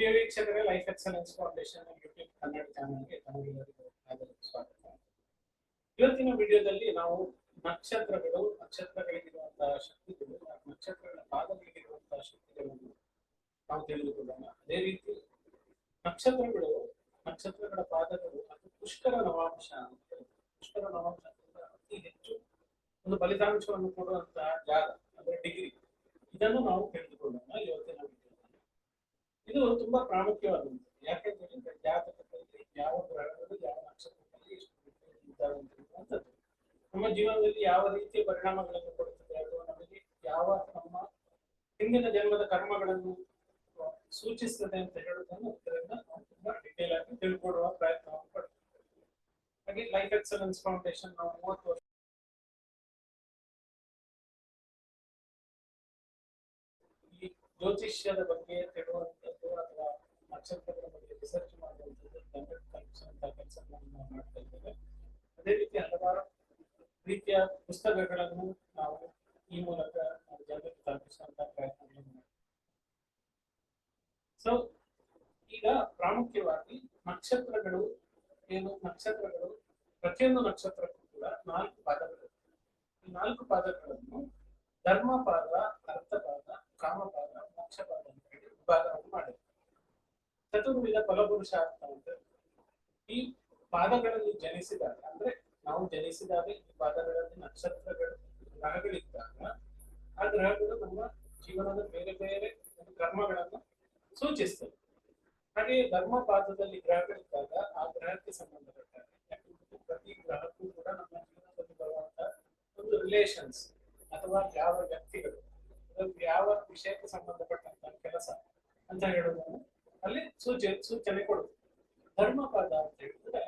ಪ್ರಿಯ ವೀಕ್ಷಕರೇ life excellence foundation YouTube Kannada ಚಾನಲ್ಗೆ ತಮಗೆಲ್ಲರಿಗೂ ಸ್ವಾಗತ ಇವತ್ತಿನ ವಿಡಿಯೋದಲ್ಲಿ ನಾವು ನಕ್ಷತ್ರಗಳು, ನಕ್ಷತ್ರಗಳಿಗಿರುವಂತಹ ಶಕ್ತಿಗಳು, ನಕ್ಷತ್ರಗಳ ಪಾದಗಳಿಗಿರುವಂತಹ ಶಕ್ತಿಗಳನ್ನು ನಾವು ತಿಳಿದುಕೊಳ್ಳೋಣ ಅದೇ ರೀತಿ ನಕ್ಷತ್ರಗಳು, ನಕ್ಷತ್ರಗಳ ಪಾದಗಳು ಮತ್ತು ಪುಷ್ಕರ ನವಾಂಶ ಅಂತ. ಪುಷ್ಕರ ನವಾಂಶ ಅತಿ ಹೆಚ್ಚು ಒಂದು ಫಲಿತಾಂಶವನ್ನು ಕೊಡುವಂತಹ ಜಾಗ ಅಂದ್ರೆ ಡಿಗ್ರಿ ಇದನ್ನು ನಾವು ತಿಳಿದುಕೊಳ್ಳೋಣ ಇವತ್ತಿನ ವಿಡಿಯೋದಲ್ಲಿ ಇದು ತುಂಬಾ ಪ್ರಾಮುಖ್ಯವಾದಂಥದ್ದು. ಯಾಕೆಂತ ಹೇಳಿದ್ರೆ ಜಾತಕದಲ್ಲಿ ಯಾವ ಗ್ರಹಗಳು, ಯಾವ ನಕ್ಷತ್ರದಲ್ಲಿ ಎಷ್ಟು ನಮ್ಮ ಜೀವನದಲ್ಲಿ ಯಾವ ರೀತಿಯ ಪರಿಣಾಮಗಳನ್ನು ಕೊಡುತ್ತದೆ ಅಥವಾ ನಮಗೆ ಯಾವ ನಮ್ಮ ಹಿಂದಿನ ಜನ್ಮದ ಕರ್ಮಗಳನ್ನು ಸೂಚಿಸ್ತದೆ ಅಂತ ಹೇಳುವುದನ್ನು ಇದರಿಂದ ನಾವು ತುಂಬಾ ಡಿಟೇಲ್ ಆಗಿ ತಿಳ್ಕೊಡುವ ಪ್ರಯತ್ನವನ್ನು ಪಡ್ತೀವಿ. ಹಾಗೆ ಲೈಫ್ ಎಕ್ಸಲೆನ್ಸ್ ಫೌಂಡೇಶನ್ ನಾವು ಮೂವತ್ತು ವರ್ಷ ಜ್ಯೋತಿಷ್ಯದ ಬಗ್ಗೆ ನಕ್ಷತ್ರಗಳ ಬಗ್ಗೆ ರಿಸರ್ಚ್ ಮಾಡುವಂಥದ್ದು ಕಲ್ಪಿಸುವಂತಹ ಕೆಲಸಗಳನ್ನು ಮಾಡ್ತಾ ಇದ್ದೇವೆ ಅದೇ ರೀತಿ ಹಲವಾರು ರೀತಿಯ ಪುಸ್ತಕಗಳನ್ನು ನಾವು ಈ ಮೂಲಕ ಜನರಿಗೆ ತಲುಪಿಸುವಂತಹ ಪ್ರಯತ್ನಗಳನ್ನು ಮಾಡ್ತೀವಿ ಸೊ ಈಗ ಪ್ರಾಮುಖ್ಯವಾಗಿ ನಕ್ಷತ್ರಗಳು ಏನು ನಕ್ಷತ್ರಗಳು? ಪ್ರತಿಯೊಂದು ನಕ್ಷತ್ರಕ್ಕೂ ಕೂಡ ನಾಲ್ಕು ಪಾದಗಳು ಈ ನಾಲ್ಕು ಪಾದಗಳನ್ನು ಧರ್ಮಪಾದ, ಅರ್ಥಪಾದ, ಕಾಮಪಾದ, ಮೋಕ್ಷಪಾದ ಅಂತ ಹೇಳಿ ವಿಭಾಗವನ್ನು ಮಾಡಿದೆ ಚತುರ್ವಿಧ ಫಲಪುರುಷ ಅಂತ ಈ ಪಾದಗಳಲ್ಲಿ ಜನಿಸಿದಾಗ, ಅಂದ್ರೆ ನಾವು ಜನಿಸಿದಾಗ ಈ ಪಾದಗಳಲ್ಲಿ ನಕ್ಷತ್ರಗಳು, ಗ್ರಹಗಳಿದ್ದಾಗ, ಆ ಗ್ರಹಗಳು ನಮ್ಮ ಜೀವನದ ಬೇರೆ ಬೇರೆ ಕರ್ಮಗಳನ್ನು ಸೂಚಿಸ್ತವೆ ಹಾಗೆ ಧರ್ಮಪಾದದಲ್ಲಿ ಗ್ರಹಗಳಿದ್ದಾಗ ಆ ಗ್ರಹಕ್ಕೆ ಸಂಬಂಧಪಟ್ಟ ಯಾಕಂದ್ರೆ ಪ್ರತಿ ಗ್ರಹಕ್ಕೂ ಕೂಡ ನಮ್ಮ ಜೀವನದಲ್ಲಿ ಬರುವಂತಹ ಒಂದು ರಿಲೇಷನ್ಸ್ ಅಥವಾ ಯಾವ ವ್ಯಕ್ತಿಗಳು ಯಾವ ವಿಷಯಕ್ಕೆ ಸಂಬಂಧಪಟ್ಟಂತಹ ಕೆಲಸ ಅಂತ ಹೇಳುವುದನ್ನು ಅಲ್ಲಿ ಸೂಚನೆ ಸೂಚನೆ ಕೊಡುತ್ತೆ. ಧರ್ಮಪಾದ ಅಂತ ಹೇಳಿದ್ರೆ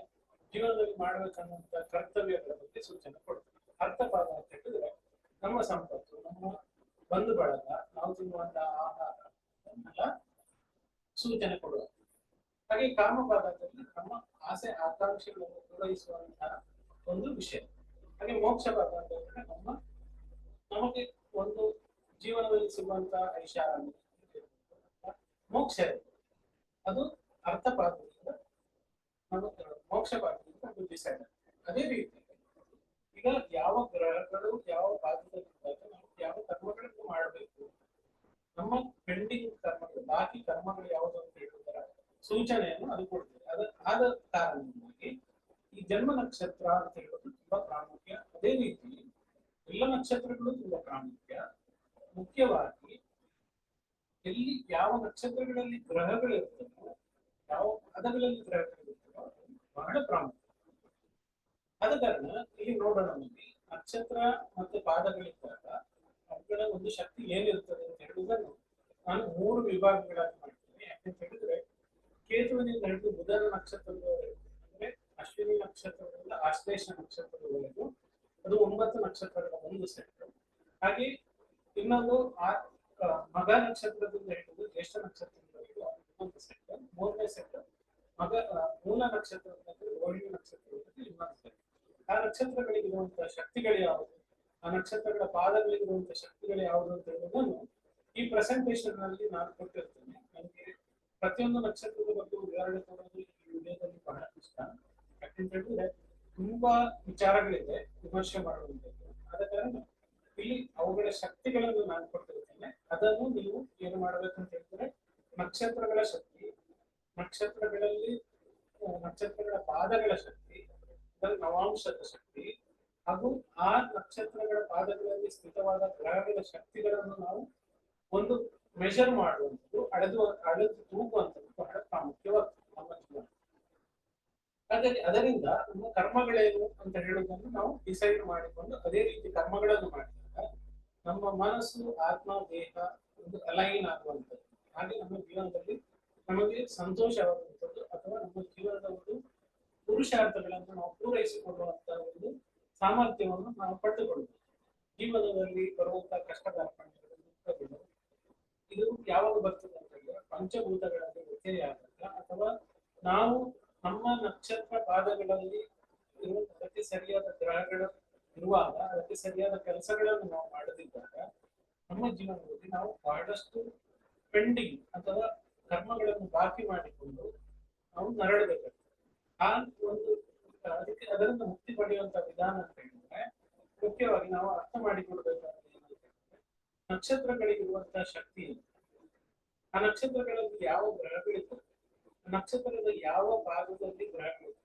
ಜೀವನದಲ್ಲಿ ಮಾಡಬೇಕನ್ನುವಂತ ಕರ್ತವ್ಯಗಳ ಬಗ್ಗೆ ಸೂಚನೆ ಕೊಡುತ್ತೆ. ಅರ್ಥಪಾದ ಅಂತ ಹೇಳಿದ್ರೆ ನಮ್ಮ ಸಂಪತ್ತು, ನಮ್ಮ ಬಂಧು ಬಳಗ ನಾವು ತಿನ್ನುವಂತಹ ಆಹಾರ ಅದನ್ನೆಲ್ಲ ಸೂಚನೆ ಕೊಡುವ ಹಾಗೆ ಕಾಮಪಾದದಲ್ಲಿ ನಮ್ಮ ಆಸೆ, ಆಕಾಂಕ್ಷೆಗಳನ್ನು ಪೂರೈಸುವಂತಹ ಒಂದು ವಿಷಯ. ಹಾಗೆ ಮೋಕ್ಷ ಪಾದ ಅಂತ ಹೇಳಿದ್ರೆ ನಮ್ಮ, ನಮಗೆ ಒಂದು ಜೀವನದಲ್ಲಿ ಸಿಗುವಂತಹ ಐಷಾರಾಮಿ ಮೋಕ್ಷ ಅದು ಪಾತ್ರದಿಂದ ನಾವು ಮೋಕ್ಷ ಪಾತ್ರದಿಂದ ಅದು ಅದೇ ರೀತಿ ಈಗ ಯಾವ ಗ್ರಹಗಳು ಯಾವ ಪಾದದಲ್ಲಿದ್ದಾಗ ನಾವು ಯಾವ ಕರ್ಮಗಳನ್ನು ಮಾಡಬೇಕು? ನಮ್ಮ ಪೆಂಡಿಂಗ್ ಕರ್ಮಗಳು, ಬಾಕಿ ಕರ್ಮಗಳು ಯಾವುದು ಅಂತ ಹೇಳುವುದರ ಸೂಚನೆಯನ್ನು ಅದು ಕೊಡ್ತದೆ. ಅದ ಆದ ಕಾರಣದಿಂದಾಗಿ ಈ ಜನ್ಮ ನಕ್ಷತ್ರ ಅಂತ ಹೇಳೋದು ತುಂಬಾ ಪ್ರಾಮುಖ್ಯ. ಅದೇ ರೀತಿ ಎಲ್ಲ ನಕ್ಷತ್ರಗಳು ತುಂಬಾ ಪ್ರಾಮುಖ್ಯ. ಮುಖ್ಯವಾಗಿ ಎಲ್ಲಿ ಯಾವ ನಕ್ಷತ್ರಗಳಲ್ಲಿ ಗ್ರಹಗಳಿರ್ತವೆ ಯಾವ ಪದಗಳಲ್ಲಿ ಪ್ರಯತ್ನ ಬಹಳ ಪ್ರಾಮುಖ್ಯ. ಆದ ಕಾರಣ ಇಲ್ಲಿ ನೋಡೋಣ ನಮಗೆ ನಕ್ಷತ್ರ ಮತ್ತೆ ಪಾದಗಳಿದ್ದಾಗ ಅವುಗಳ ಒಂದು ಶಕ್ತಿ ಏನಿರ್ತದೆ ಅಂತ ಹೇಳುವುದನ್ನು ನಾನು ಮೂರು ವಿಭಾಗಗಳಾಗಿ ಮಾಡ್ತೇನೆ. ಯಾಕಂತ ಹೇಳಿದ್ರೆ ಕೇತುವಿನಿಂದ ಹಿಡಿದು ಬುಧನ ನಕ್ಷತ್ರದವರೆಗೂ ಅಂದ್ರೆ ಅಶ್ವಿನಿ ನಕ್ಷತ್ರದಿಂದ ಆಶ್ಲೇಷ ನಕ್ಷತ್ರದವರೆಗೂ ಅದು ಒಂಬತ್ತು ನಕ್ಷತ್ರಗಳ ಒಂದು ಸೆಟ್ ಹಾಗೆ ಇನ್ನೊಂದು ಆ ಮಗ ನಕ್ಷತ್ರದಿಂದ ಹಿಡಿದು ಜ್ಯೇಷ್ಠ ಸೆಟ್ ಮೂರನೇ ಸೆಟ್. ಮಗ ಮೂಲ ನಕ್ಷತ್ರ ಹಿಡಿದು ರೋಹಿಣಿ ಸೆಟ್. ಆ ನಕ್ಷತ್ರಗಳಿಗಿರುವಂತಹ ಶಕ್ತಿಗಳು ಯಾವುದು? ಆ ನಕ್ಷತ್ರಗಳ ಪಾದಗಳಿಗಿರುವಂತಹ ಶಕ್ತಿಗಳು ಯಾವುದು ಅಂತ ಹೇಳುವುದನ್ನು ಈ ಪ್ರೆಸೆಂಟೇಶನ್ನಲ್ಲಿ ನಾನು ಕೊಟ್ಟಿರ್ತೇನೆ. ನನಗೆ ಪ್ರತಿಯೊಂದು ನಕ್ಷತ್ರದ ಬಗ್ಗೆ ವಿವರಣೆ ಕೊಡೋದು ಈ ವಿಡಿಯೋದಲ್ಲಿ ಬಹಳ ಇಷ್ಟ. ಯಾಕಂತ ಹೇಳಿದ್ರೆ ತುಂಬಾ ವಿಚಾರಗಳಿದೆ, ವಿಮರ್ಶೆ ಮಾಡುವಂಥದ್ದು. ಆದ ಕಾರಣ ಇಲ್ಲಿ ಅವುಗಳ ಶಕ್ತಿಗಳನ್ನು ನಾನು ಕೊಟ್ಟಿರ್ತೇನೆ. ಅದನ್ನು ನೀವು ಏನು ಮಾಡ್ಬೇಕಂತ ಹೇಳಿದ್ರೆ ನಕ್ಷತ್ರಗಳ ಶಕ್ತಿ ಆ, ನಕ್ಷತ್ರಗಳ ಪಾದಗಳ ಶಕ್ತಿ ನವಾಂಶದ ಶಕ್ತಿ ಹಾಗೂ ಆ ನಕ್ಷತ್ರಗಳ ಪಾದಗಳಲ್ಲಿ ಸ್ಥಿತವಾದ ಗ್ರಹಗಳ ಶಕ್ತಿಗಳನ್ನು ನಾವು ಒಂದು ಮೆಷರ್ ಮಾಡುವಂಥದ್ದು ಅಳೆದು ಅಳೆದು ತೂಗುವಂಥದ್ದು ಬಹಳ ಪ್ರಾಮುಖ್ಯವಾಗ್ತದೆ ನಮ್ಮ ಜೀವನ ಹಾಗಾಗಿ ಅದರಿಂದ ನಮ್ಮ ಕರ್ಮಗಳೇನು ಅಂತ ಹೇಳುವುದನ್ನು ನಾವು ಡಿಸೈಡ್ ಮಾಡಿಕೊಂಡು ಅದೇ ರೀತಿ ಕರ್ಮಗಳನ್ನು ಮಾಡಿದಾಗ ನಮ್ಮ ಮನಸ್ಸು ಆತ್ಮ ದೇಹ ಒಂದು ಅಲೈನ್ ಆಗುವಂಥದ್ದು. ಹಾಗೆ ನಮ್ಮ ಜೀವನದಲ್ಲಿ ನಮಗೆ ಸಂತೋಷವಾಗುವಂಥದ್ದು. ಅಥವಾ ನಮ್ಮ ಜೀವನದ ಒಂದು ಪುರುಷಾರ್ಥಗಳನ್ನು ನಾವು ಪೂರೈಸಿಕೊಳ್ಳುವಂತಹ ಒಂದು ಸಾಮರ್ಥ್ಯವನ್ನು ನಾವು ಪಡೆದುಕೊಳ್ಳಬೇಕು ಜೀವನದಲ್ಲಿ ಬರುವಂತಹ ಕಷ್ಟದ ಇದು ಯಾವಾಗ ಬರ್ತದೆ ಅಂತ ಹೇಳಿದ್ರೆ ಪಂಚಭೂತಗಳಲ್ಲಿ ವ್ಯತ್ಯಯ ಆದಾಗ ಅಥವಾ ನಾವು ನಮ್ಮ ನಕ್ಷತ್ರ ಪಾದಗಳಲ್ಲಿ ಅದಕ್ಕೆ ಸರಿಯಾದ ಗ್ರಹಗಳು ಇರುವಾಗ ಅದಕ್ಕೆ ಸರಿಯಾದ ಕೆಲಸಗಳನ್ನು ನಾವು ಮಾಡದಿದ್ದಾಗ ನಮ್ಮ ಜೀವನದಲ್ಲಿ ನಾವು ಬಹಳಷ್ಟು ಪೆಂಡಿಂಗ್ ಅಥವಾ ಕರ್ಮಗಳನ್ನು ಬಾಕಿ ಮಾಡಿಕೊಂಡು ನಾವು ನರಳಬೇಕಾಗ್ತದೆ ಆ ಒಂದು ಅದಕ್ಕೆ ಅದರಿಂದ ಮುಕ್ತಿ ಪಡೆಯುವಂತ ವಿಧಾನ ಅಂತ ಹೇಳಿದ್ರೆ ಮುಖ್ಯವಾಗಿ ನಾವು ಅರ್ಥ ಹೇಳಿದ್ರೆ, ನಕ್ಷತ್ರಗಳಿಗಿರುವಂತಹ ಶಕ್ತಿ? ಆ ನಕ್ಷತ್ರಗಳಲ್ಲಿ ಯಾವ ಗ್ರಹಗಳಿರ್ತವೆ ನಕ್ಷತ್ರದ ಯಾವ ಭಾಗದಲ್ಲಿ ಗ್ರಹಗಳಿರ್ತವೆ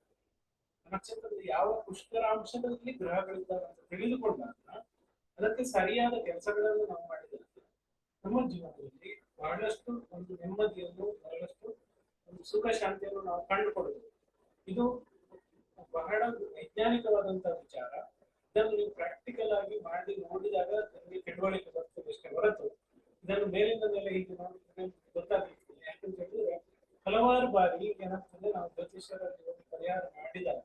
ಆ ನಕ್ಷತ್ರದ ಯಾವ ಪುಷ್ಕರಾಂಶದಲ್ಲಿ ಗ್ರಹಗಳಿದ್ದಾವೆ ಅಂತ ತಿಳಿದುಕೊಂಡಾಗ ಅದಕ್ಕೆ ಸರಿಯಾದ ಕೆಲಸಗಳನ್ನು ನಾವು ಮಾಡಿದರೆ ನಮ್ಮ ಜೀವನದಲ್ಲಿ ಬಹಳಷ್ಟು ಒಂದು ನೆಮ್ಮದಿಯನ್ನು ಬಹಳಷ್ಟು ಸುಖ ಶಾಂತಿಯನ್ನು ನಾವು ಕಂಡುಕೊಳ್ಬೇಕು ಇದು ಬಹಳ ವೈಜ್ಞಾನಿಕವಾದಂತಹ ವಿಚಾರ. ಇದನ್ನು ನೀವು ಪ್ರಾಕ್ಟಿಕಲ್ ಆಗಿ ಮಾಡಿ ನೋಡಿದಾಗ ನಿಮಗೆ ತಿಳುವಳಿಕೆ ಬರ್ತದೆ ಅಷ್ಟೇ ಹೊರತು. ಇದನ್ನು ಮೇಲಿಂದ ಮೇಲೆ ಹೀಗೆ ನೋಡಿದ್ರೆ ಗೊತ್ತಾಗ್ಲಿಕ್ಕಿಲ್ಲ ಯಾಕಂತ ಹೇಳಿದ್ರೆ ಹಲವಾರು ಬಾರಿ ಏನಾಗ್ತದೆ, ನಾವು ಜ್ಯೋತಿಷ್ಯರ ಪರಿಹಾರ ಮಾಡಿದಾಗ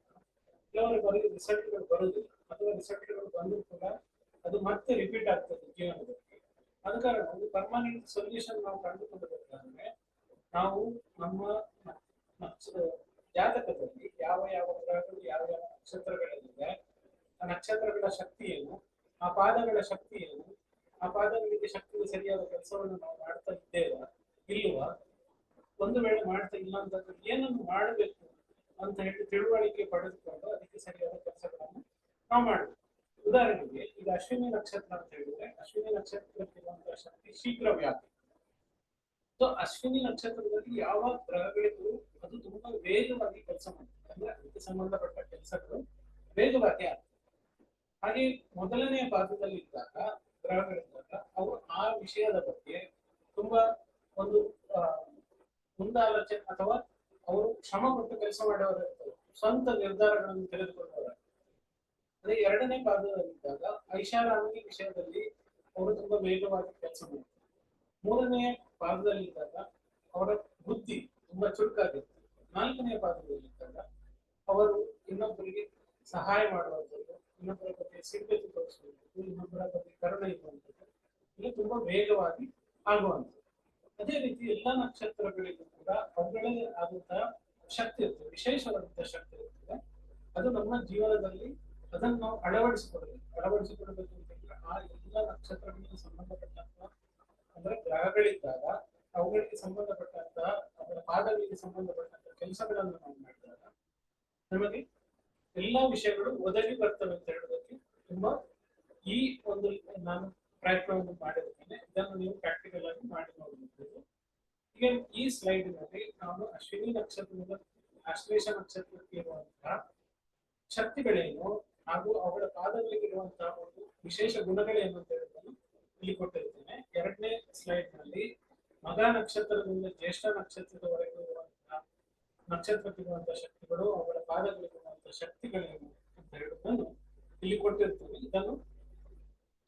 ಕೆಲವರು ಬಾರಿ ರಿಸಲ್ಟ್ಗಳು ಬರುವುದಿಲ್ಲ. ಅಥವಾ ರಿಸಲ್ಟ್ಗಳು ಬಂದರೂ ಕೂಡ ಅದು ಮತ್ತೆ ರಿಪೀಟ್ ಆಗ್ತದೆ ಜೀವನದಲ್ಲಿ. ಆದ ಕಾರಣ ಒಂದು ಪರ್ಮನೆಂಟ್ ಸೊಲ್ಯೂಷನ್ ನಾವು ಕಂಡುಕೊಳ್ಳಬೇಕಾದ್ರೆ ನಾವು ನಮ್ಮ ಜಾತಕದಲ್ಲಿ ಯಾವ ಯಾವ ಗ್ರಹಗಳು, ಯಾವ ಯಾವ ನಕ್ಷತ್ರಗಳಲ್ಲಿದೆ, ಆ ನಕ್ಷತ್ರಗಳ ಶಕ್ತಿ ಏನು ಆ ಪಾದಗಳ ಶಕ್ತಿ ಏನು ಆ ಪಾದಗಳಿಗೆ ಶಕ್ತಿಗೆ ಸರಿಯಾದ ಕೆಲಸವನ್ನು ನಾವು ಮಾಡ್ತಾ ಇದ್ದೇವಾ, ಇಲ್ವಾ? ಒಂದು ವೇಳೆ ಮಾಡ್ತಾ ಇಲ್ಲ ಅಂತಂದ್ರೆ ಏನನ್ನು ಮಾಡಬೇಕು ಅಂತ ಹೇಳಿ ತಿಳುವಳಿಕೆ ಪಡೆದುಕೊಂಡು ಅದಕ್ಕೆ ಸರಿಯಾದ ಕೆಲಸಗಳನ್ನು ನಾವು ಮಾಡಬೇಕು. ಉದಾಹರಣೆಗೆ, ಈಗ ಅಶ್ವಿನಿ ನಕ್ಷತ್ರ ಅಂತ ಹೇಳಿದ್ರೆ, ಅಶ್ವಿನಿ ನಕ್ಷತ್ರಕ್ಕಿರುವಂತಹ ಶಕ್ತಿ ಶೀಘ್ರ ವ್ಯಾಪಿ ಸೊ, ಅಶ್ವಿನಿ ನಕ್ಷತ್ರದಲ್ಲಿ ಯಾವ ಗ್ರಹಗಳಿಗೂ ವೇಗವಾಗಿ ಕೆಲಸ ಮಾಡ್ತಾರೆ. ಅಂದ್ರೆ ಅದಕ್ಕೆ ಸಂಬಂಧಪಟ್ಟ ಕೆಲಸಗಳು ವೇಗವಾಗಿ ಆಗ್ತದೆ. ಹಾಗೆ ಮೊದಲನೆಯ ಭಾಗದಲ್ಲಿ ಇದ್ದಾಗ, ಗ್ರಹಗಳಿದ್ದಾಗ ಅವರು ಆ ವಿಷಯದ ಬಗ್ಗೆ ತುಂಬಾ ಒಂದು ಮುಂದಾಲೋಚನೆ ಅಥವಾ ಅವರು ಶ್ರಮ ಪಟ್ಟು ಕೆಲಸ ಮಾಡೋರು ಸ್ವಂತ ನಿರ್ಧಾರಗಳನ್ನು ತೆಗೆದುಕೊಂಡವರು ಅದೇ ಎರಡನೇ ಪಾದದಲ್ಲಿದ್ದಾಗ ಐಷಾರಾಮಿ ವಿಷಯದಲ್ಲಿ ಅವರು ತುಂಬಾ ವೇಗವಾಗಿ ಕೆಲಸ ಮಾಡ್ತಾರೆ. ಮೂರನೇ ಪಾದದಲ್ಲಿದ್ದಾಗ ಅವರ ಬುದ್ಧಿ ತುಂಬಾ ಚುರುಕಾಗಿರ್ತದೆ ನಾಲ್ಕನೇ ಪಾದದಲ್ಲಿದ್ದಾಗ ಅವರು ಇನ್ನೊಬ್ಬರಿಗೆ ಸಹಾಯ ಮಾಡುವಂಥದ್ದು, ಇನ್ನೊಬ್ಬರ ಬಗ್ಗೆ ಸಿದ್ಧತೆ ತೋರಿಸುವಂಥದ್ದು, ಇನ್ನೊಬ್ಬರ ಬಗ್ಗೆ ಕರುಣೆ ಇರುವಂಥದ್ದು, ಇದು ತುಂಬಾ ವೇಗವಾಗಿ ಆಗುವಂಥದ್ದು. ಅದೇ ರೀತಿ ಎಲ್ಲ ನಕ್ಷತ್ರಗಳಿಗೂ ಕೂಡ ಅವುಗಳೇ ಆದಂತಹ ಶಕ್ತಿ ಇರ್ತದೆ ವಿಶೇಷವಾದಂತಹ ಶಕ್ತಿ ಇರ್ತದೆ. ಅದು ನಮ್ಮ ಜೀವನದಲ್ಲಿ ಅದನ್ನು ನಾವು ಅಳವಡಿಸಿಕೊಡಬೇಕು ಅಳವಡಿಸಿಕೊಡ್ಬೇಕು ಅಂತ ಹೇಳಿದ್ರೆ ಆ ಎಲ್ಲ ನಕ್ಷತ್ರಗಳಿಗೆ ಸಂಬಂಧಪಟ್ಟಂತಹ ಅಂದ್ರೆ ಗ್ರಹಗಳಿದ್ದಾಗ, ಅವುಗಳಿಗೆ ಸಂಬಂಧಪಟ್ಟಂತಹ, ಅದರ ಪಾದಗಳಿಗೆ ಸಂಬಂಧಪಟ್ಟಂತಹ ಕೆಲಸಗಳನ್ನು ನಾವು ಮಾಡಿದಾಗ, ನಮಗೆ ಎಲ್ಲಾ ವಿಷಯಗಳು ಒದಗಿ ಬರ್ತವೆ ಅಂತ ಹೇಳೋದಕ್ಕೆ ತುಂಬಾ ಈ ಒಂದು, ನಾನು ಪ್ರಯತ್ನವನ್ನು ಮಾಡಿರುತ್ತೇನೆ ಇದನ್ನು ನೀವು ಪ್ರಾಕ್ಟಿಕಲ್ ಆಗಿ ಮಾಡಿ ನೋಡಬಹುದು ಈಗ ಈ ಸ್ಲೈಡ್ನಲ್ಲಿ ನಾನು ಅಶ್ವಿನಿ ನಕ್ಷತ್ರದ ಆಶ್ಲೇಷ ನಕ್ಷತ್ರಕ್ಕೆ ಇರುವಂತಹ ಶಕ್ತಿಗಳೇನು ಹಾಗೂ ಅವಳ ಪಾದಗಳಿಗಿರುವಂತಹ ಒಂದು ವಿಶೇಷ ಗುಣಗಳೇನು ಅಂತ ಹೇಳೋದನ್ನು ಇಲ್ಲಿ ಕೊಟ್ಟಿರ್ತೇನೆ. ಎರಡನೇ ಸ್ಲೈಡ್ನಲ್ಲಿ ಮಗ ನಕ್ಷತ್ರದಿಂದ ಜ್ಯೇಷ್ಠ ನಕ್ಷತ್ರದವರೆಗೂ ಇರುವಂತಹ ನಕ್ಷತ್ರಕ್ಕಿರುವಂತಹ ಶಕ್ತಿಗಳು ಅವಳ ಪಾದಗಳಿಗಿರುವಂತಹ ಅಂತ ಹೇಳುವುದನ್ನು ಇಲ್ಲಿ ಕೊಟ್ಟಿರ್ತೀವಿ. ಇದನ್ನು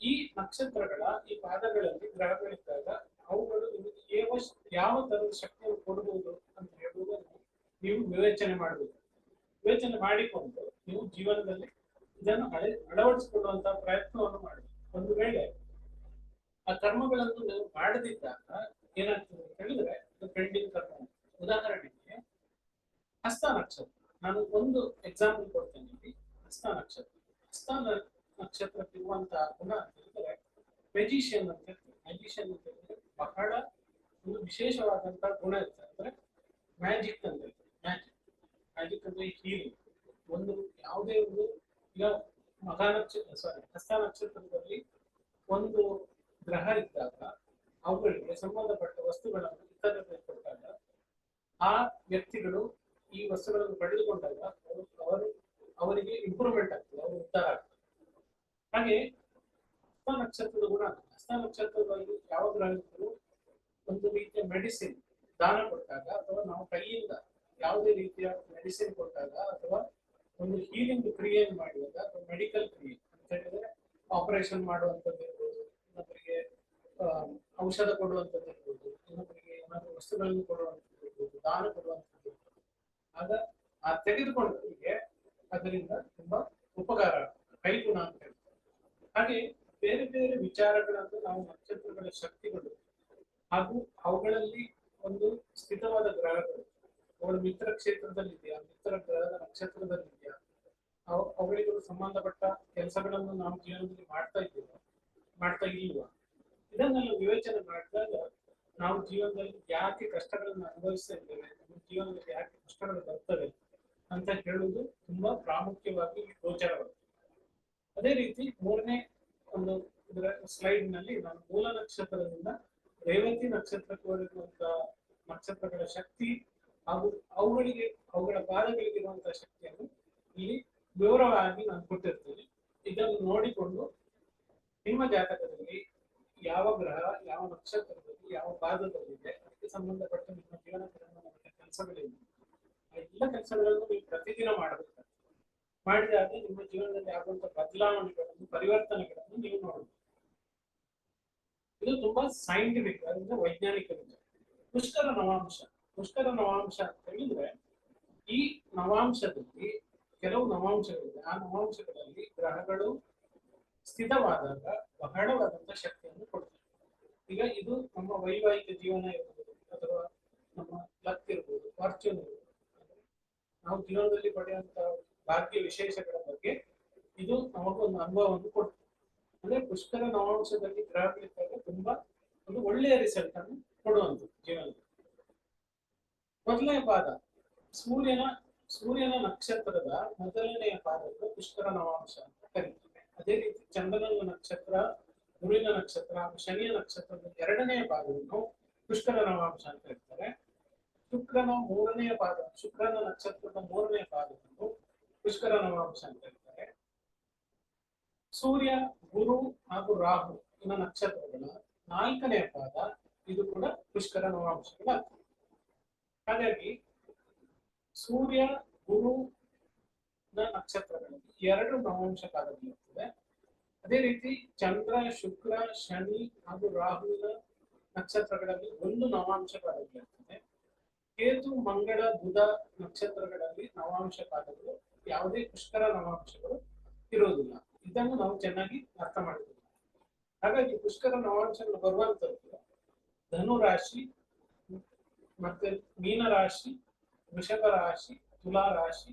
ಈ ನಕ್ಷತ್ರಗಳ, ಈ ಪಾದಗಳಲ್ಲಿ ಗ್ರಹಗಳಿದ್ದಾಗ ಅವುಗಳು ನಿಮಗೆ ಯಾವ ಯಾವ ತರದ ಶಕ್ತಿಯನ್ನು ಕೊಡಬಹುದು ಅಂತ ಹೇಳುವುದನ್ನು ನೀವು ವಿವೇಚನೆ ಮಾಡಬೇಕು. ವಿವೇಚನೆ ಮಾಡಿಕೊಂಡು ನೀವು ಜೀವನದಲ್ಲಿ ಇದನ್ನು ಅಳ ಅಳವಡಿಸಿಕೊಳ್ಳುವಂತಹ ಪ್ರಯತ್ನವನ್ನು ಮಾಡಿ. ಒಂದು ವೇಳೆ ಆ ಕರ್ಮಗಳನ್ನು ನೀವು ಮಾಡದಿದ್ದಾಗ ಏನಾಗ್ತದೆ ಅಂತ ಹೇಳಿದ್ರೆ ಅದು ಪೆಂಡಿಂಗ್ ಕರ್ಮ. ಉದಾಹರಣೆಗೆ ಹಸ್ತ ನಕ್ಷತ್ರ. ನಾನು ಒಂದು ಎಕ್ಸಾಂಪಲ್ ಕೊಡ್ತೇನೆ ಇಲ್ಲಿ. ಹಸ್ತ ನಕ್ಷತ್ರ. ಹಸ್ತ ನಕ್ಷತ್ರಕ್ಕೆ ನಕ್ಷತ್ರಕ್ಕಿರುವಂತಹ ಗುಣ ಅಂತ ಹೇಳಿದ್ರೆ ಮೆಜಿಷಿಯನ್ ಅಂತ ಹೇಳ್ತಾರೆ ಮೆಜಿಷಿಯನ್ ಅಂತ ಹೇಳಿದ್ರೆ ಬಹಳ ಒಂದು ವಿಶೇಷವಾದಂತಹ ಗುಣ ಇರ್ತದೆ ಅಂದ್ರೆ ಮ್ಯಾಜಿಕ್ ಅಂತ ಹೇಳ್ತಾರೆ ಮ್ಯಾಜಿಕ್ ಮ್ಯಾಜಿಕ್ ಅಂದ್ರೆ ಹೀಲಿಂಗ್ ಒಂದು ಯಾವುದೇ ಒಂದು ಈಗ ಮಗ ನಕ್ಷತ್ರ ಸಾರಿ ಹಸ್ತ ನಕ್ಷತ್ರದಲ್ಲಿ ಒಂದು ಗ್ರಹ ಇದ್ದಾಗ, ಅವುಗಳಿಗೆ ಸಂಬಂಧಪಟ್ಟ ವಸ್ತುಗಳನ್ನು ಇತರರಿಗೆ ಕೊಟ್ಟಾಗ ಆ ವ್ಯಕ್ತಿಗಳು ಈ ವಸ್ತುಗಳನ್ನು ಪಡೆದುಕೊಂಡಾಗ ಅವರು ಅವರು ಅವರಿಗೆ ಇಂಪ್ರೂವ್ಮೆಂಟ್ ಆಗ್ತದೆ, ಅವರು ಉದ್ಧಾರ ಆಗ್ತದೆ. ಹಾಗೆ ಹಸ್ತ ನಕ್ಷತ್ರದ ಗುಣ ಹಸ್ತ ನಕ್ಷತ್ರದಲ್ಲಿ ಯಾವ ಗ್ರಹಗಳು ಒಂದು ರೀತಿಯ ಮೆಡಿಸಿನ್ ದಾನ ಕೊಟ್ಟಾಗ ಅಥವಾ ನಾವು ಕೈಯಿಂದ ಯಾವುದೇ ರೀತಿಯ ಮೆಡಿಸಿನ್ ಕೊಟ್ಟಾಗ ಅಥವಾ ಒಂದು ಹೀಲಿಂಗ್ ಕ್ರಿಯೆಯನ್ನು ಮಾಡಿದಾಗ ಅಥವಾ ಮೆಡಿಕಲ್ ಕ್ರಿಯೆ ಅಂತ ಹೇಳಿದ್ರೆ ಆಪರೇಷನ್ ಮಾಡುವಂಥದ್ದು ಇರ್ಬೋದು, ಇನ್ನೊಬ್ಬರಿಗೆ ಔಷಧ ಕೊಡುವಂಥದ್ದು ಇರ್ಬೋದು, ಇನ್ನೊಬ್ಬರಿಗೆ ಏನಾದರೂ ವಸ್ತುಗಳನ್ನು ಕೊಡುವಂಥದ್ದು ಇರ್ಬೋದು, ದಾನ ಆಗ ಆ ತೆಗೆದುಕೊಂಡವರಿಗೆ ಅದರಿಂದ ತುಂಬಾ ಉಪಕಾರ ಆಗ್ತದೆ. ಕೈಗುಣ ಅಂತ ಹೇಳ್ತಾರೆ. ಹಾಗೆ ಬೇರೆ ಬೇರೆ ವಿಚಾರಗಳನ್ನು ನಾವು ನಕ್ಷತ್ರಗಳ ಶಕ್ತಿಗಳು ಹಾಗೂ ಅವುಗಳಲ್ಲಿ ಒಂದು ಸ್ಥಿತವಾದ ಗ್ರಹಗಳು. ಅವಳ ಮಿತ್ರ ಕ್ಷೇತ್ರದಲ್ಲಿದೆಯಾ? ಮಿತ್ರ ಗ್ರಹದ ನಕ್ಷತ್ರದಲ್ಲಿದೆಯಾ? ಅವ ಅವುಗಳಿಗೆ ಸಂಬಂಧಪಟ್ಟ ಕೆಲಸಗಳನ್ನು ನಾವು ಜೀವನದಲ್ಲಿ ಮಾಡ್ತಾ ಇದ್ದೇವೆ? ಮಾಡ್ತಾ ಇಲ್ವ? ಇದನ್ನೆಲ್ಲ ವಿವೇಚನೆ ಮಾಡಿದಾಗ ನಾವು ಜೀವನದಲ್ಲಿ ಯಾಕೆ ಕಷ್ಟಗಳನ್ನು ಅನುಭವಿಸ್ತಾ ಇದ್ದೇವೆ? ನಮ್ಮ ಜೀವನದಲ್ಲಿ ಯಾಕೆ ಕಷ್ಟಗಳು ಬರ್ತವೆ? ಅಂತ ಹೇಳುವುದು ತುಂಬಾ ಪ್ರಾಮುಖ್ಯವಾಗಿ ಗೋಚರವಾಗಿದೆ. ಅದೇ ರೀತಿ ಮೂರನೇ ಒಂದು ಇದರ ಸ್ಲೈಡ್ನಲ್ಲಿ ನಾನು ಮೂಲ ನಕ್ಷತ್ರದಿಂದ ರೇವತಿ ನಕ್ಷತ್ರಕ್ಕವರೆಗಿರುವಂತಹ ನಕ್ಷತ್ರಗಳ ಶಕ್ತಿ ಹಾಗೂ ಅವುಗಳಿಗೆ, ಅವುಗಳ ಪಾದಗಳಿಗಿರುವಂತಹ ಶಕ್ತಿಯನ್ನು ಇಲ್ಲಿ ವಿವರವಾಗಿ ನಾನು ಕೊಟ್ಟಿರ್ತೇನೆ. ಇದನ್ನು ನೋಡಿಕೊಂಡು ನಿಮ್ಮ ಜಾತಕದಲ್ಲಿ ಯಾವ ಗ್ರಹ, ಯಾವ ನಕ್ಷತ್ರದಲ್ಲಿ, ಯಾವ ಪಾದದಲ್ಲಿದೆ, ಅದಕ್ಕೆ ಸಂಬಂಧಪಟ್ಟ ನಿಮ್ಮ ಜೀವನ ಆ ಎಲ್ಲ ಕೆಲಸಗಳನ್ನು ನೀವು ಪ್ರತಿದಿನ ಮಾಡಬೇಕಾಗ್ತದೆ ಮಾಡಿದಾಗ ನಿಮ್ಮ ಜೀವನದಲ್ಲಿ ಆಗುವಂತಹ ಬದಲಾವಣೆಗಳನ್ನು, ಪರಿವರ್ತನೆಗಳನ್ನು ನೀವು ನೋಡಬಹುದು ಇದು ತುಂಬಾ ಸೈಂಟಿಫಿಕ್ ಅಂದ್ರೆ ವೈಜ್ಞಾನಿಕ ವಿಚಾರ. ಪುಷ್ಕರ ನವಾಂಶ ಪುಷ್ಕರ ನವಾಂಶ ಅಂತ ಹೇಳಿದ್ರೆ, ಈ ನವಾಂಶದಲ್ಲಿ, ಕೆಲವು ನವಾಂಶಗಳಿವೆ ಆ ನವಾಂಶಗಳಲ್ಲಿ ಗ್ರಹಗಳು ಸ್ಥಿತವಾದಾಗ ಬಹಳವಾದಂತಹ ಶಕ್ತಿಯನ್ನು ಕೊಡುತ್ತೆ ಈಗ ಇದು ನಮ್ಮ ವೈವಾಹಿಕ ಜೀವನ ಇರ್ಬೋದು, ಅಥವಾ ನಮ್ಮ ಲಕ್ ಇರ್ಬೋದು ಫಾರ್ಚೂನ್ ಇರ್ಬೋದು. ನಾವು ಜೀವನದಲ್ಲಿ ಪಡೆಯುವಂತಹ ಭಾಗ್ಯ ವಿಶೇಷಗಳ ಬಗ್ಗೆ ಇದು ನಮಗೊಂದು ಅನುಭವವನ್ನು ಕೊಡ್ತದೆ. ಅಂದ್ರೆ ಪುಷ್ಕರ ನವಾಂಶದಲ್ಲಿ ಗ್ರಹಗಳಿದ್ದಾಗ ತುಂಬಾ ಒಂದು ಒಳ್ಳೆಯ ರಿಸಲ್ಟ್ ಅನ್ನು ಕೊಡುವಂಥದ್ದು ಜೀವನದಲ್ಲಿ. ಮೊದಲನೇ ಪಾದ, ಸೂರ್ಯನ ಸೂರ್ಯನ ನಕ್ಷತ್ರದ ಮೊದಲನೆಯ ಪಾದವನ್ನು ಪುಷ್ಕರ ನವಾಂಶ ಅಂತ ಕರೀತಾರೆ. ಅದೇ ರೀತಿ ಚಂದ್ರನ ನಕ್ಷತ್ರ ಗುರುವಿನ ನಕ್ಷತ್ರ ಹಾಗೂ ಶನಿಯ ನಕ್ಷತ್ರದ ಎರಡನೆಯ ಪಾದವನ್ನು ಪುಷ್ಕರ ನವಾಂಶ ಅಂತ ಕರೀತಾರೆ. ಶುಕ್ರನ ಮೂರನೆಯ ಪಾದ, ಶುಕ್ರನ ನಕ್ಷತ್ರದ ಮೂರನೆಯ ಪಾದವನ್ನು ಪುಷ್ಕರ ನವಾಂಶ ಅಂತ ಹೇಳ್ತಾರೆ. ಸೂರ್ಯ, ಗುರು ಹಾಗೂ ರಾಹು ಇನ್ನ ನಕ್ಷತ್ರಗಳ. ನಾಲ್ಕನೆಯ ಪಾದ, ಇದು ಕೂಡ ಪುಷ್ಕರ ನವಾಂಶಗಳಾಗ್ತದೆ ಹಾಗಾಗಿ ಸೂರ್ಯ, ಗುರು ನಕ್ಷತ್ರಗಳಲ್ಲಿ ಎರಡು ನವಾಂಶ ಪಾದಗಳಿರ್ತದೆ ಅದೇ ರೀತಿ ಚಂದ್ರ, ಶುಕ್ರ, ಶನಿ ಹಾಗೂ ರಾಹುವಿನ ನಕ್ಷತ್ರಗಳಲ್ಲಿ ಒಂದು ನವಾಂಶ ಕೇತು, ಮಂಗಳ, ಬುಧ ನಕ್ಷತ್ರಗಳಲ್ಲಿ ನವಾಂಶ ಪಾದಗಳು, ಯಾವುದೇ ಪುಷ್ಕರ ನವಾಂಶಗಳು ಇರುವುದಿಲ್ಲ. ಇದನ್ನು ನಾವು ಚೆನ್ನಾಗಿ ಅರ್ಥ ಮಾಡಿದ್ದೀವಿ ಹಾಗಾಗಿ ಪುಷ್ಕರ ನವಾಂಶಗಳು ಬರುವಂತದ್ದು ಧನು ರಾಶಿ ಮತ್ತೆ ಮೀನ ರಾಶಿ ವೃಷಭ ರಾಶಿ ತುಲಾ ರಾಶಿ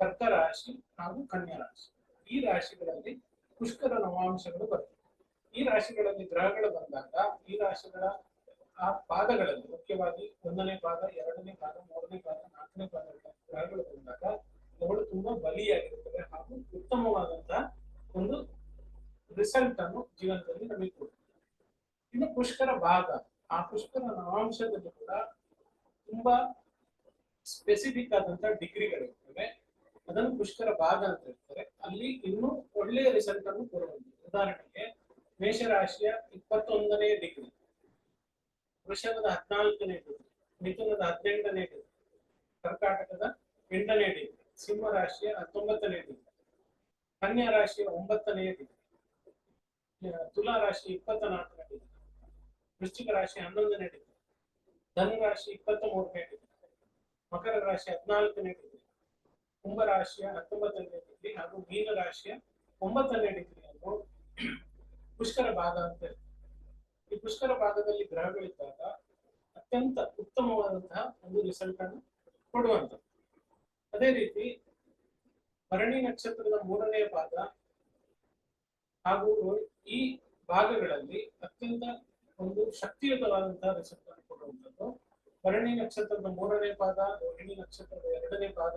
ಕರ್ಕ ರಾಶಿ ಹಾಗೂ ಕನ್ಯಾ ರಾಶಿ ಈ ರಾಶಿಗಳಲ್ಲಿ ಪುಷ್ಕರ ನವಾಂಶಗಳು ಬರ್ತವೆ. ಈ ರಾಶಿಗಳಲ್ಲಿ ಗ್ರಹಗಳು ಬಂದಾಗ ಈ ರಾಶಿಗಳ ಆ ಪಾದಗಳಲ್ಲಿ ಮುಖ್ಯವಾಗಿ ಒಂದನೇ ಪಾದ, ಎರಡನೇ ಪಾದ, ಮೂರನೇ ಪಾದ, ನಾಲ್ಕನೇ ಪಾದಗಳ ಗ್ರಹಗಳು ಬಂದಾಗ ಅವುಗಳು ತುಂಬಾ ಬಲಿಯಾಗಿರುತ್ತವೆ ಹಾಗೂ ಉತ್ತಮವಾದಂತಹ ಒಂದು ರಿಸಲ್ಟ್ ಅನ್ನು ಜೀವನದಲ್ಲಿ ನಮಗೆ ಕೊಡುತ್ತೆ ಇನ್ನು ಪುಷ್ಕರ ಭಾಗ, ಆ ಪುಷ್ಕರ ನವಾಂಶದಲ್ಲಿ ಕೂಡ ತುಂಬಾ ಸ್ಪೆಸಿಫಿಕ್ ಆದಂತಹ ಡಿಗ್ರಿಗಳಿರ್ತವೆ. ಅದನ್ನು ಪುಷ್ಕರ ಭಾಗ ಅಂತ ಹೇಳ್ತಾರೆ. ಅಲ್ಲಿ ಇನ್ನೂ ಒಳ್ಳೆಯ ರಿಸಲ್ಟ್ ಅನ್ನು ಕೊಡುವಂಥದ್ದು. ಉದಾಹರಣೆಗೆ, ಮೇಷರಾಶಿಯ ಇಪ್ಪತ್ತೊಂದನೇ ಡಿಗ್ರಿ. ವೃಷಭದ ಹದಿನಾಲ್ಕನೇ ಡಿಗ್ರಿ ಮಿಥುನದ ಹದಿನೆಂಟನೇ ಡಿಗ್ರಿ ಕರ್ಕಾಟಕದ ಎಂಟನೇ ಡಿಗ್ರಿ ಸಿಂಹ ರಾಶಿಯ ಹತ್ತೊಂಬತ್ತನೇ ಡಿಗ್ರಿ ಕನ್ಯಾ ರಾಶಿಯ ಒಂಬತ್ತನೆಯ ಡಿಗ್ರಿ ತುಲಾ ರಾಶಿ ಇಪ್ಪತ್ತ ನಾಲ್ಕನೇ ಡಿಗ್ರಿ ವೃಶ್ಚಿಕ ರಾಶಿ ಹನ್ನೊಂದನೇ ಡಿಗ್ರಿ ಧನು ರಾಶಿ ಇಪ್ಪತ್ತ ಮೂರನೇ ಡಿಗ್ರಿ ಮಕರ ರಾಶಿ ಹದಿನಾಲ್ಕನೇ ಡಿಗ್ರಿ ಕುಂಭ ರಾಶಿಯ ಹತ್ತೊಂಬತ್ತನೇ ಡಿಗ್ರಿ ಹಾಗೂ ಮೀನ ರಾಶಿಯ ಒಂಬತ್ತನೇ ಡಿಗ್ರಿಯನ್ನು ಪುಷ್ಕರ ಭಾಗ ಅಂತ ಹೇಳ್ತಾರೆ. ಈ ಪುಷ್ಕರ ಭಾಗದಲ್ಲಿ ಗ್ರಹಗಳಿದ್ದಾಗ ಅತ್ಯಂತ ಉತ್ತಮವಾದಂತಹ ಒಂದು ರಿಸಲ್ಟ್ ಅನ್ನು ಕೊಡುವಂಥದ್ದು. ಅದೇ ರೀತಿ ಭರಣಿ ನಕ್ಷತ್ರದ ಮೂರನೆಯ ಪಾದ ಹಾಗೂ ಈ ಭಾಗಗಳಲ್ಲಿ ಅತ್ಯಂತ ಒಂದು ಶಕ್ತಿಯುತವಾದಂತಹ ರಿಸಲ್ಟ್ ಅನ್ನು ಕೊಡುವಂಥದ್ದು. ಭರಣಿ ನಕ್ಷತ್ರದ ಮೂರನೇ ಪಾದ ರೋಹಿಣಿ ನಕ್ಷತ್ರದ ಎರಡನೇ ಪಾದ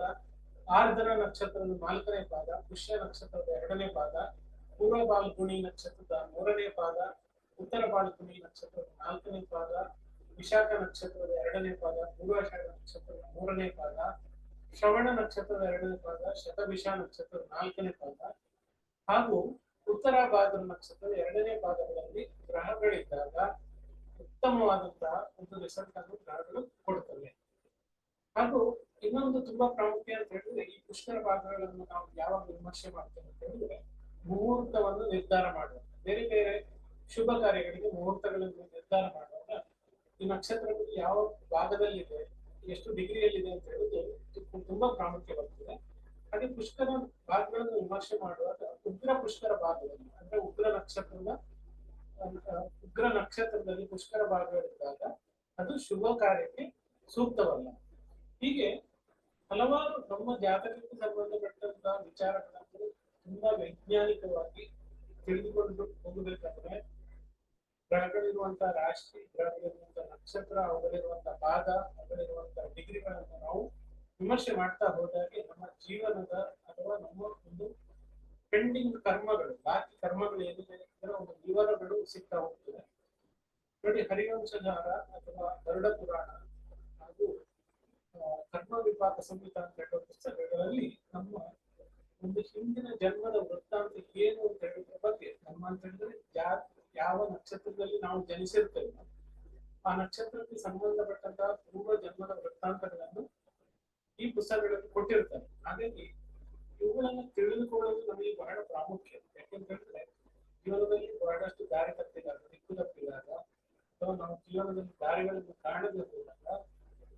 ಆರ್ದ್ರ ನಕ್ಷತ್ರದ ನಾಲ್ಕನೇ ಪಾದ ಪುಷ್ಯ ನಕ್ಷತ್ರದ ಎರಡನೇ ಪಾದ ಪೂರ್ವ ಬಾಲ್ಗುಣಿ ನಕ್ಷತ್ರದ ಮೂರನೇ ಪಾದ ಉತ್ತರ ಬಾಲ್ಗುಣಿ ನಕ್ಷತ್ರದ ನಾಲ್ಕನೇ ಪಾದ, ವಿಶಾಖ ನಕ್ಷತ್ರದ ಎರಡನೇ ಪಾದ, ಪೂರ್ವಾಷಾಢ ನಕ್ಷತ್ರದ ಮೂರನೇ ಪಾದ, ಶ್ರವಣ ನಕ್ಷತ್ರದ ಎರಡನೇ ಪಾದ, ಶತಭಿಷ ನಕ್ಷತ್ರದ ನಾಲ್ಕನೇ ಪಾದ. ಹಾಗೂ ಉತ್ತರ ಭಾದ್ರ ನಕ್ಷತ್ರದ ಎರಡನೇ ಪಾದಗಳಲ್ಲಿ ಗ್ರಹಗಳಿದ್ದಾಗ ಉತ್ತಮವಾದಂತಹ ಒಂದು ರಿಸಲ್ಟ್ ಅನ್ನು ಗ್ರಹಗಳು ಕೊಡುತ್ತವೆ ಹಾಗೂ ಇನ್ನೊಂದು ತುಂಬಾ ಪ್ರಾಮುಖ್ಯ ಅಂತ ಹೇಳಿದ್ರೆ, ಈ ಪುಷ್ಕರ ಭಾಗಗಳನ್ನು ನಾವು ಯಾವಾಗ ವಿಮರ್ಶೆ ಮಾಡ್ತೇವೆ ಅಂತ ಹೇಳಿದ್ರೆ, ಮುಹೂರ್ತವನ್ನು ನಿರ್ಧಾರ ಮಾಡುವಂತ. ಬೇರೆ ಬೇರೆ ಶುಭ ಕಾರ್ಯಗಳಿಗೆ ಮುಹೂರ್ತಗಳನ್ನು ನಿರ್ಧಾರ ಮಾಡುವಾಗ ಈ ನಕ್ಷತ್ರಗಳು ಯಾವ ಭಾಗದಲ್ಲಿದೆ, ಎಷ್ಟು ಡಿಗ್ರಿಯಲ್ಲಿದೆ ಅಂತ ಹೇಳುದು ತುಂಬಾ ಪ್ರಾಮುಖ್ಯವಾಗ್ತದೆ ಹಾಗೆ ಪುಷ್ಕರ ಭಾಗಗಳನ್ನು ವಿಮರ್ಶೆ ಮಾಡುವಾಗ ಉಗ್ರ ಪುಷ್ಕರ ಭಾಗದಲ್ಲಿ ಅಂದ್ರೆ ಉಗ್ರ ನಕ್ಷತ್ರದ ಉಗ್ರ ನಕ್ಷತ್ರದಲ್ಲಿ ಪುಷ್ಕರ ಭಾಗಗಳಿದ್ದಾಗ ಅದು ಶುಭ ಕಾರ್ಯಕ್ಕೆ ಸೂಕ್ತವಲ್ಲ. ಹೀಗೆ ಹಲವಾರು ನಮ್ಮ ಜಾತಕಕ್ಕೆ ಸಂಬಂಧಪಟ್ಟಂತಹ ವಿಚಾರಗಳನ್ನು ತುಂಬಾ ವೈಜ್ಞಾನಿಕವಾಗಿ ತಿಳಿದುಕೊಂಡು ಹೋಗಬೇಕಾದ್ರೆ ಗ್ರಹಗಳಿರುವಂತಹ ರಾಶಿ ಗ್ರಹಗಳಿರುವಂತಹ ನಕ್ಷತ್ರ ಅವುಗಳಿರುವಂತಹ ಪಾದ ಅವುಗಳಿರುವಂತಹ ಡಿಗ್ರಿಗಳನ್ನು ನಾವು ವಿಮರ್ಶೆ ಮಾಡ್ತಾ ಹೋದಾಗೆ ನಮ್ಮ ಜೀವನದ ಅಥವಾ ನಮ್ಮ ಒಂದು ಪೆಂಡಿಂಗ್ ಕರ್ಮಗಳು, ಬಾಕಿ ಕರ್ಮಗಳು ಏನಿದೆ ಒಂದು ವಿವರಗಳು ಸಿಗ್ತಾ ಹೋಗ್ತದೆ. ನೋಡಿ ಹರಿವಂಶಧಾರ ಅಥವಾ ಗರುಡ ಪುರಾಣ ಹಾಗೂ ಕರ್ಮ ವಿಪಾಕ ಸಂಹಿತ ಅಂತ ಹೇಳುವ ಪುಸ್ತಕಗಳಲ್ಲಿ ನಮ್ಮ ಒಂದು ಹಿಂದಿನ ಜನ್ಮದ ವೃತ್ತಾಂತ ಏನು ಅಂತ ಹೇಳಿದ್ರ ಬಗ್ಗೆ ನಮ್ಮ ಅಂತ ಹೇಳಿದ್ರೆ ಯಾ- ಯಾವ ನಕ್ಷತ್ರದಲ್ಲಿ ನಾವು ಜನಿಸಿರ್ತೇವೆ, ಆ ನಕ್ಷತ್ರಕ್ಕೆ ಸಂಬಂಧಪಟ್ಟಂತಹ ಪೂರ್ವ ಜನ್ಮದ ವೃತ್ತಾಂತಗಳನ್ನು ಈ ಪುಸ್ತಕಗಳಲ್ಲಿ ಕೊಟ್ಟಿರ್ತಾರೆ. ಹಾಗಾಗಿ ಇವುಗಳನ್ನು ತಿಳಿದುಕೊಳ್ಳೋದು ನಮಗೆ ಬಹಳ ಪ್ರಾಮುಖ್ಯ. ಯಾಕೆಂತ ಹೇಳಿದ್ರೆ ಜೀವನದಲ್ಲಿ ಬಹಳಷ್ಟು ದಾರಿ ತಪ್ಪಿದಾಗ, ದಿಕ್ಕು ತಪ್ಪಿದಾಗ, ಅಥವಾ ನಾವು ಜೀವನದಲ್ಲಿ ದಾರಿಗಳನ್ನು ಕಾಣದೆ ಹೋದಾಗ,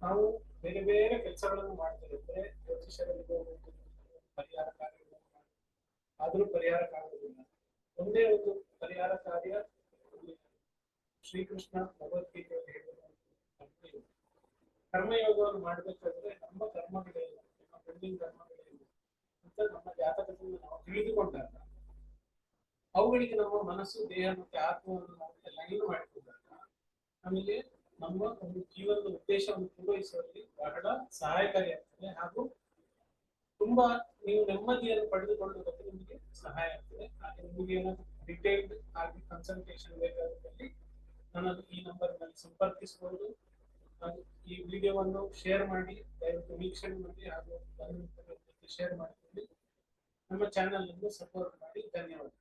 ನಾವು ಬೇರೆ ಬೇರೆ ಕೆಲಸಗಳನ್ನು ಮಾಡ್ತಿರುತ್ತೆ ಜ್ಯೋತಿಷರಲ್ಲಿ ಹೋಗುವುದು ಪರಿಹಾರ ಕಾರ್ಯಗಳನ್ನು ಮಾಡಿ ಆದರೂ ಪರಿಹಾರ ಕಾಣುವುದಿಲ್ಲ ಒಂದೇ ಒಂದು ಪರಿಹಾರ ಕಾರ್ಯ ಇಲ್ಲಿ ಶ್ರೀಕೃಷ್ಣ ಭಗವದ್ಗೀತೆಯಲ್ಲಿ ಹೇಳಿರುವ ಕರ್ಮಯೋಗವನ್ನು ಮಾಡಬೇಕಾದ್ರೆ ನಮ್ಮ ಕರ್ಮಗಳೇನು ನಮ್ಮ ಪೆಂಡಿಂಗ್ ಕರ್ಮಗಳೇನು ಅಂತ ನಮ್ಮ ಜಾತಕದಿಂದ ನಾವು ತಿಳಿದುಕೊಂಡಾಗ ಅವುಗಳಿಗೆ ನಮ್ಮ ಮನಸ್ಸು ದೇಹ ಮತ್ತೆ ಆತ್ಮವನ್ನು ನಾವು ಲೈನ್ ಮಾಡಿಕೊಂಡಾಗ ಆಮೇಲೆ ನಮ್ಮ ಒಂದು ಜೀವನದ ಉದ್ದೇಶವನ್ನು ಪೂರೈಸುವಲ್ಲಿ ಬಹಳ ಸಹಾಯಕಾರಿಯಾಗ್ತದೆ ಹಾಗೂ ತುಂಬಾ ನೀವು ನೆಮ್ಮದಿಯನ್ನು ಪಡೆದುಕೊಳ್ಳುವುದಕ್ಕೆ ನಿಮಗೆ ಸಹಾಯ ಆಗ್ತದೆ. ಹಾಗೆ ನಿಮಗೆ ಏನಾದ್ರು ಡಿಟೇಲ್ಡ್ ಆಗಿ ಕನ್ಸಲ್ಟೇಷನ್ ಬೇಕಾದಲ್ಲಿ ನನ್ನನ್ನು ಈ ನಂಬರ್ನಲ್ಲಿ ಸಂಪರ್ಕಿಸಬಹುದು ಈ ವಿಡಿಯೋವನ್ನು ಶೇರ್ ಮಾಡಿ, ದಯವಿಟ್ಟು ವೀಕ್ಷಣೆ ಮಾಡಿ, ಹಾಗೂ ಶೇರ್ ಮಾಡಿಕೊಂಡು ನಮ್ಮ ಚಾನೆಲ್ ಅನ್ನು ಸಪೋರ್ಟ್ ಮಾಡಿ. ಧನ್ಯವಾದ